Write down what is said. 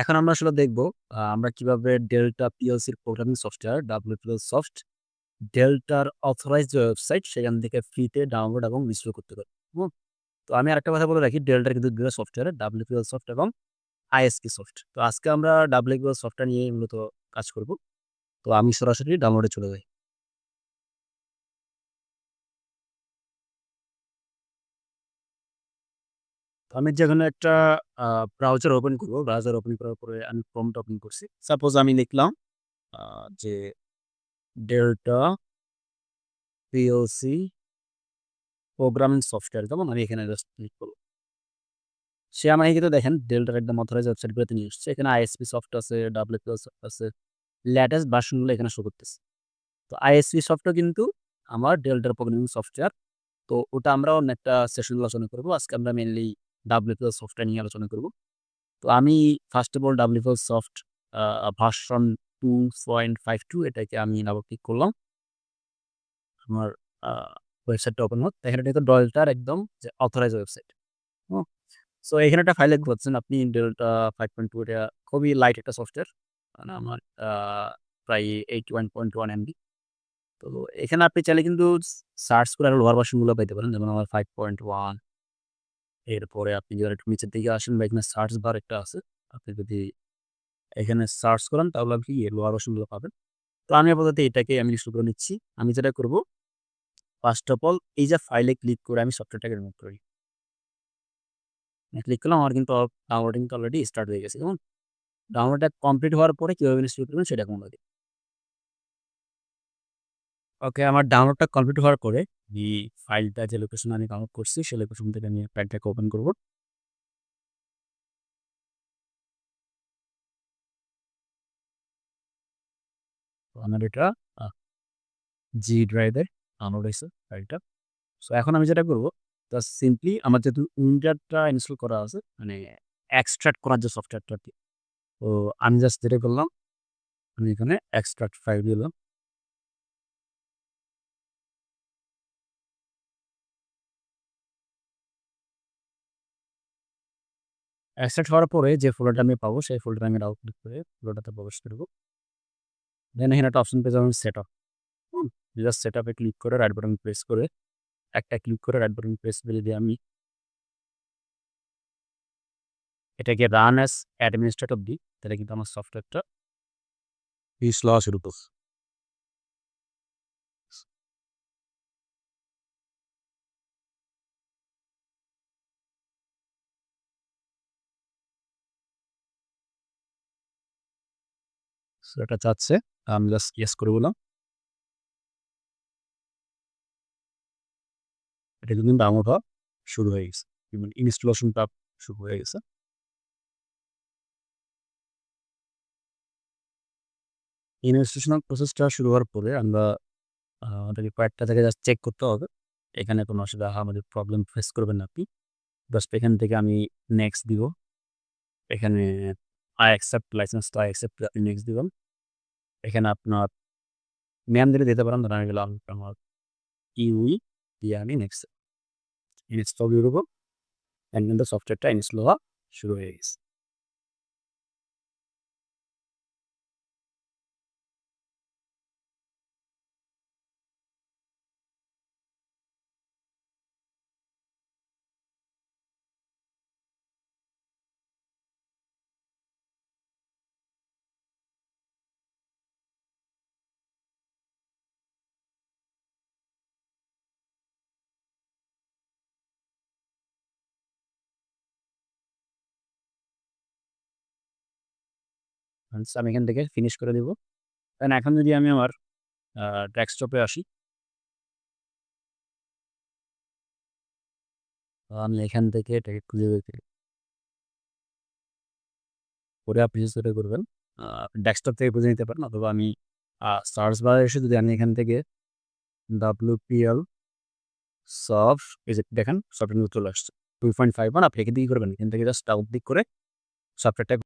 এখন আমরা আসলে দেখব আমরা কীভাবে ডেল্টা পিএলসির প্রোগ্রামিং সফটওয়্যার WPL সফট ডেল্টার অথরাইজড ওয়েবসাইট সেখান থেকে ফ্রিতে ডাউনলোড এবং ইনস্টল করতে পারি। হুম? তো আমি আরেকটা কথা বলে রাখি ডেল্টার কিন্তু ২ টা সফটওয়্যার WPL সফট এবং ISP সফট। তো আজকে আমরা WPL সফটওয়্যার নিয়ে মূলত কাজ করব। তো আমি সরাসরি ডাউনলোডে চলে যাই। আমি যেকোনো একটা ব্রাউজার ওপেন করব। ব্রাউজার ওপেন করার পরে আমি Chrome টা ওপেন করছি। সাপোজ আমি লিখলাম যে ডেল্টা পিএলসি প্রোগ্রামিং সফটওয়্যার যেমন আমি এখানে জাস্ট ক্লিক করব। সে আমাকে কিন্তু দেখেন ডেল্টার একদম অথরাইজড ওয়েবসাইটগুলোতে নিয়ে এসছে। এখানে আইএসপি সফট আছে, WPL সফট আছে। লেটেস্ট ভার্সনগুলো এখানে শো করতেছে। তো আইএসপি সফটও কিন্তু আমার ডেল্টার প্রোগ্রামিং সফটওয়্যার। তো ওটা আমরা অন্য একটা সেশনে আলোচনা করব। আজকে আমরা মেইনলি WPL সফটটা নিয়ে আলোচনা করব। তো আমি first of all WPL soft version 2.52 এটাকে আমি ডাবল ক্লিক করলাম। আমার ওয়েবসাইটটা ওপেন হোক। এটা কিন্তু ডেল্টার একদম যে অথরাইজ ওয়েবসাইট। সো এখানে একটা ফাইল দেখতে পাচ্ছেন আপনি ডেল্টা 5.2 এটা খুবই লাইট একটা সফটওয়্যার। মানে আমার প্রায় 81.1 এমবি। তো এখানে আপনি চাইলে কিন্তু সার্চ করে আরও লোয়ার ভার্সনগুলো পাইতে পারেন। যেমন আমার 5.1 এরপরে আপনি যদি একটু নিচের দিকে আসেন বা এখানে সার্চ বার একটা আছে। আপনি যদি এখানে সার্চ করেন তাহলে আপনি লোয়ার ভার্সনগুলো পাবেন। তো আমি আপাতত এটাকে আমি ইনস্টল করে নিচ্ছি। আমি যেটা করব ফার্স্ট অফ অল এই যে ফাইলে ক্লিক করে আমি সফটওয়্যারটাকে রিমুভ করি। ক্লিক করলাম, আমার কিন্তু ডাউনলোডিং টা অলরেডি স্টার্ট হয়ে গেছে। কেমন? ডাউনলোডটা কমপ্লিট হওয়ার পরে কীভাবে ইনস্টল করবেন সেটা কোনো। ওকে আমার ডাউনলোডটা কমপ্লিট হওয়ার পরে এই ফাইলটা যে লোকেশনে আমি ডাউনলোড করছি সেই লোকেশন থেকে আমি ফাইলটাকে ওপেন করব। তো আমার এটা জি ড্রাইভে ডাউনলোড হয়েছে ফাইলটা। সো এখন আমি যেটা করব জাস্ট সিম্পলি আমার যেহেতু উইন্ডারটা ইনস্টল করা আছে মানে এক্সট্রাক্ট করার যে সফটওয়্যারটা। তো আমি জাস্ট যেটা করলাম, আমি এখানে এক্সট্রাক্ট ফাইল দিলাম। এক্সট্রাক্ট হওয়ার পরে যে ফোল্ডারটা আমি পাবো, সেই ফোল্ডারে আমি ডাবল ক্লিক করে ফোল্ডারটাতে প্রবেশ করব। দেন এখানে একটা অপশন পেয়ে যাবেন সেটআপ। হুম? জাস্ট সেট আপে ক্লিক করে রাইট বাটন প্রেস করে, একটা ক্লিক করে রাইট বাটন প্রেস করে দিয়ে আমি এটাকে রান অ্যাজ অ্যাডমিনিস্ট্রেটর দিই। তাহলে কিন্তু আমার সফটওয়্যারটা হওয়া শুরু। এটা চাচ্ছে। আমি জাস্ট ইয়েস করে বললাম। এটা কিন্তু ডাউনলোড হওয়া শুরু হয়ে গেছে। ইনস্টলেশনটা শুরু হয়ে গেছে। ইনস্টলেশন প্রসেসটা শুরু হওয়ার পরে আমরা আমাদেরকে কয়েকটা জায়গায় জাস্ট চেক করতে হবে। এখানে কোনো অসুবিধা আমাদের প্রবলেম ফেস করবেন না আপনি। জাস্ট এখান থেকে আমি নেক্সট দিব। এখানে আই accept লাইসেন্স তো I accept, আপনি নেক্সট দিবেন। এখানে আপনার নেম দিলে দিতে পারেন। ধরেন দিলাম আমার ইউই দিয়ে আমি নেক্সট ইনস্টল দিয়ে অ্যান্ড কিন্তু সফটওয়্যারটা ইনস্টল হওয়া শুরু হয়ে গেছে। আমি এখান থেকে ফিনিশ করে দিব। দেন এখন যদি আমি আমার ডেস্কটপে আসি আমি এখান থেকে এটাকে খুঁজে বের করি। করে আপনি যেটা করবেন ডেস্কটপ থেকে খুঁজে নিতে পারেন অথবা আমি সার্চ বারে এসে যদি আমি এখান থেকে WPL সফট এই যে দেখেন সফটওয়্যার চলে আসছে। 2.51 আপনি এখান থেকে করবেন? এখান থেকে জাস্ট ডাবল ক্লিক করে সফটওয়্যারটা